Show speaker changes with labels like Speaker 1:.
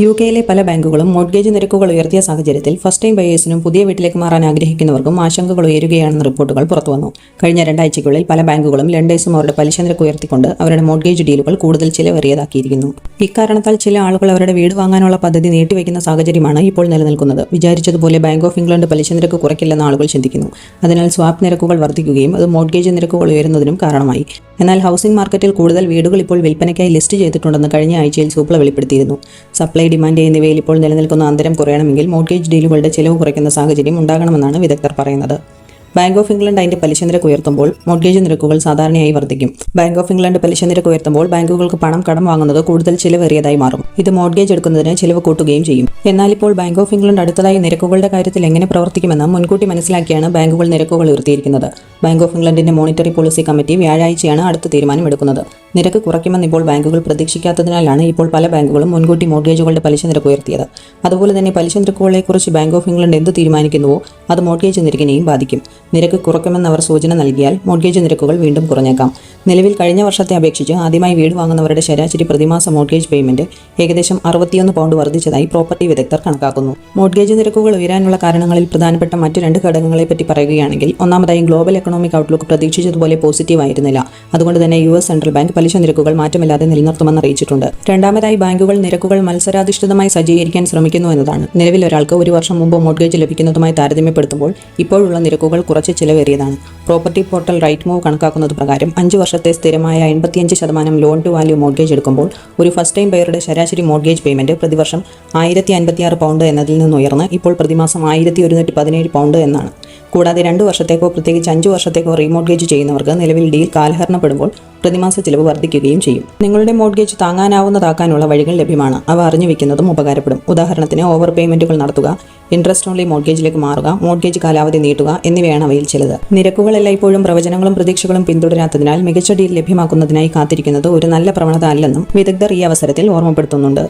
Speaker 1: U കെയിലെ പല ബാങ്കുകളും മോഡ്ഗേജ് നിരക്കുകൾ ഉയർത്തിയ സാഹചര്യത്തിൽ ഫസ്റ്റ് ടൈം ബയേഴ്സിനും പുതിയ വീട്ടിലേക്ക് മാറാൻ ആഗ്രഹിക്കുന്നവർക്കും ആശങ്കകൾ ഉയരുകയാണെന്ന് റിപ്പോർട്ടുകൾ പുറത്തുവന്നു. കഴിഞ്ഞ രണ്ടാഴ്ചയ്ക്കുള്ളിൽ പല ബാങ്കുകളും ലെൻഡേഴ്സും അവരുടെ പലിശ നിരക്ക് ഉയർത്തിക്കൊണ്ട് അവരുടെ മോഡ്ഗേജ് ഡീലുകൾ കൂടുതൽ ചിലവേറിയതാക്കിയിരിക്കുന്നു. ഇക്കാരണത്താൽ ചില ആളുകൾ അവരുടെ വീട് വാങ്ങാനുള്ള പദ്ധതി നീട്ടിവെക്കുന്ന സാഹചര്യമാണ് ഇപ്പോൾ നിലനിൽക്കുന്നത്. വിചാരിച്ചതുപോലെ ബാങ്ക് ഓഫ് ഇംഗ്ലണ്ട് പലിശ നിരക്ക് കുറയ്ക്കില്ലെന്ന് ആളുകൾ ചിന്തിക്കുന്നു. അതിനാൽ സ്വാപ്പ് നിരക്കുകൾ വർദ്ധിക്കുകയും അത് മോഡ്ഗേജ് നിരക്കുകൾ ഉയരുന്നതിനും കാരണമായി. എന്നാൽ ഹൗസിംഗ് മാർക്കറ്റിൽ കൂടുതൽ വീടുകൾ ഇപ്പോൾ വിൽപ്പനയ്ക്കായി ലിസ്റ്റ് ചെയ്തിട്ടുണ്ടെന്ന് കഴിഞ്ഞ ആഴ്ചയിൽ സൂപ്ല വെളിപ്പെടുത്തിയിരുന്നു. സപ്ലൈ ഡിമാൻഡ് എന്നിവയിൽ ഇപ്പോൾ നിലനിൽക്കുന്ന അന്തരം കുറയണമെങ്കിൽ മോർഗേജ് ഡീലുകളുടെ ചെലവ് കുറയ്ക്കുന്ന സാഹചര്യം ഉണ്ടാകണമെന്നാണ് വിദഗ്ധർ പറയുന്നത്. ബാങ്ക് ഓഫ് ഇംഗ്ലണ്ട് അതിന്റെ പലിശ നിരക്ക് ഉയർത്തുമ്പോൾ മോർഗേജ് നിരക്കുകൾ സാധാരണയായി വർദ്ധിക്കും. ബാങ്ക് ഓഫ് ഇംഗ്ലണ്ട് പലിശ നിരക്ക് ഉയർത്തുമ്പോൾ ബാങ്കുകൾക്ക് പണം കടം വാങ്ങുന്നത് കൂടുതൽ ചിലവേറിയതായി മാറും. ഇത് മോർഗേജ് എടുക്കുന്നതിന് ചിലവ് കൂട്ടുകയും ചെയ്യും. എന്നാൽ ഇപ്പോൾ ബാങ്ക് ഓഫ് ഇംഗ്ലണ്ട് അടുത്തതായി നിരക്കുകളുടെ കാര്യത്തിൽ എങ്ങനെ പ്രവർത്തിക്കുമെന്ന് മുൻകൂട്ടി മനസ്സിലാക്കിയാണ് ബാങ്കുകൾ നിരക്കുകൾ ഉയർത്തിയിരിക്കുന്നത്. ബാങ്ക് ഓഫ് ഇംഗ്ലണ്ടിന്റെ മോണിറ്ററി പോളിസി കമ്മിറ്റി വ്യാഴാഴ്ചയാണ് അടുത്ത തീരുമാനമെടുക്കുന്നത്. നിരക്ക് കുറയ്ക്കുമെന്ന് ഇപ്പോൾ ബാങ്കുകൾ പ്രതീക്ഷിക്കാത്തതിനാലാണ് ഇപ്പോൾ പല ബാങ്കുകളും മുൻകൂട്ടി മോർഗേജുകളുടെ പലിശ നിരക്ക് ഉയർത്തിയത്. അതുപോലെ തന്നെ പലിശ നിരക്കുകളെക്കുറിച്ച് ബാങ്ക് ഓഫ് ഇംഗ്ലണ്ട് എന്ത് തീരുമാനിക്കുന്നുവോ അത് മോർഗേജ് നിരക്കിനെയും ബാധിക്കും. നിരക്ക് കുറയ്ക്കുമെന്ന് അവർ സൂചന നൽകിയാൽ മോർഗേജ് നിരക്കുകൾ വീണ്ടും കുറഞ്ഞേക്കാം. നിലവിൽ കഴിഞ്ഞ വർഷത്തെ അപേക്ഷിച്ച് ആദ്യമായി വീട് വാങ്ങുന്നവരുടെ ശരാശരി പ്രതിമാസ മോർഗേജ് പേയ്മെന്റ് ഏകദേശം അറുപത്തിയൊന്ന് പൗണ്ട് വർദ്ധിച്ചതായി പ്രോപ്പർട്ടി വിദഗ്ധർ കണക്കാക്കുന്നു. മോർഗേജ് നിരക്കുകൾ ഉയരാനുള്ള കാരണങ്ങളിൽ പ്രധാനപ്പെട്ട മറ്റു രണ്ട് ഘടകങ്ങളെപ്പറ്റി പറയുകയാണെങ്കിൽ ഒന്നാമതായി ഗ്ലോബൽ എക്കണോമിക് ഔട്ട്ലുക്ക് പ്രതീക്ഷിച്ചതുപോലെ പോസിറ്റീവ് ആയിരുന്നില്ല. അതുകൊണ്ട് തന്നെ യു എസ് സെൻട്രൽ ബാങ്ക് പലിശ നിരക്കുകൾ മാറ്റമില്ലാതെ നിലനിർത്തുമെന്ന് അറിയിച്ചിട്ടുണ്ട്. രണ്ടാമതായി ബാങ്കുകൾ നിരക്കുകൾ മത്സരാധിഷ്ഠിതമായി സജ്ജീകരിക്കാൻ ശ്രമിക്കുന്നു എന്നതാണ്. നിലവിൽ ഒരാൾക്ക് ഒരു വർഷം മുമ്പ് മോർഗേജ് ലഭിക്കുന്നതുമായി താരതമ്യപ്പെടുത്തുമ്പോൾ ഇപ്പോഴുള്ള നിരക്കുകൾ കുറച്ച് ചിലവേറിയതാണ്. പ്രോപ്പർട്ടി പോർട്ടൽ റൈറ്റ് മൂവ് കണക്കാക്കുന്നത് പ്രകാരം അഞ്ച് വർഷത്തെ സ്ഥിരമായ എൺപത്തിയഞ്ച് ശതമാനം ലോൺ ടു വാല്യൂ മോർഗേജ് എടുക്കുമ്പോൾ ഒരു ഫസ്റ്റ് ടൈം ബയറുടെ ശരാശരി മോർഗേജ് പേയ്മെന്റ് പ്രതിവർഷം ആയിരത്തി അൻപത്തിയാറ് പൗണ്ട് എന്നതിൽ നിന്ന് ഉയർന്ന് ഇപ്പോൾ പ്രതിമാസം ആയിരത്തി ഒരുന്നൂറ്റി പതിനേഴ് പൗണ്ട് എന്നാണ്. കൂടാതെ രണ്ട് വർഷത്തേക്കോ പ്രത്യേകിച്ച് അഞ്ച് വർഷത്തേക്കോ റീമോർഗേജ് ചെയ്യുന്നവർക്ക് നിലവിൽ ഡീൽ കാലഹരണപ്പെടുമ്പോൾ പ്രതിമാസ ചിലവ് വർദ്ധിക്കുകയും ചെയ്യും. നിങ്ങളുടെ മോർഗേജ് താങ്ങാനാവുന്നതാക്കാനുള്ള വഴികൾ ലഭ്യമാണ്. അവ അറിഞ്ഞു വെക്കുന്നതും ഉപകാരപ്പെടും. ഉദാഹരണത്തിന് ഓവർ പേയ്മെന്റുകൾ നടത്തുക ഇൻട്രസ്റ്റ് ഓൺലി മോർഗേജിലേക്ക് മാറുക മോർഗേജ് കാലാവധി നീട്ടുക എന്നിവയാണ് അവയിൽ ചിലത്. നിരക്കുകൾ എല്ലായ്പ്പോഴും പ്രവചനങ്ങളും പ്രതീക്ഷകളും പിന്തുടരാത്തതിനാൽ മികച്ച ഡീൽ ലഭ്യമാക്കുന്നതിനായി കാത്തിരിക്കുന്നത് ഒരു നല്ല പ്രവണത അല്ലെന്നും വിദഗ്ധർ ഈ അവസരത്തിൽ ഓർമ്മപ്പെടുത്തുന്നുണ്ട്.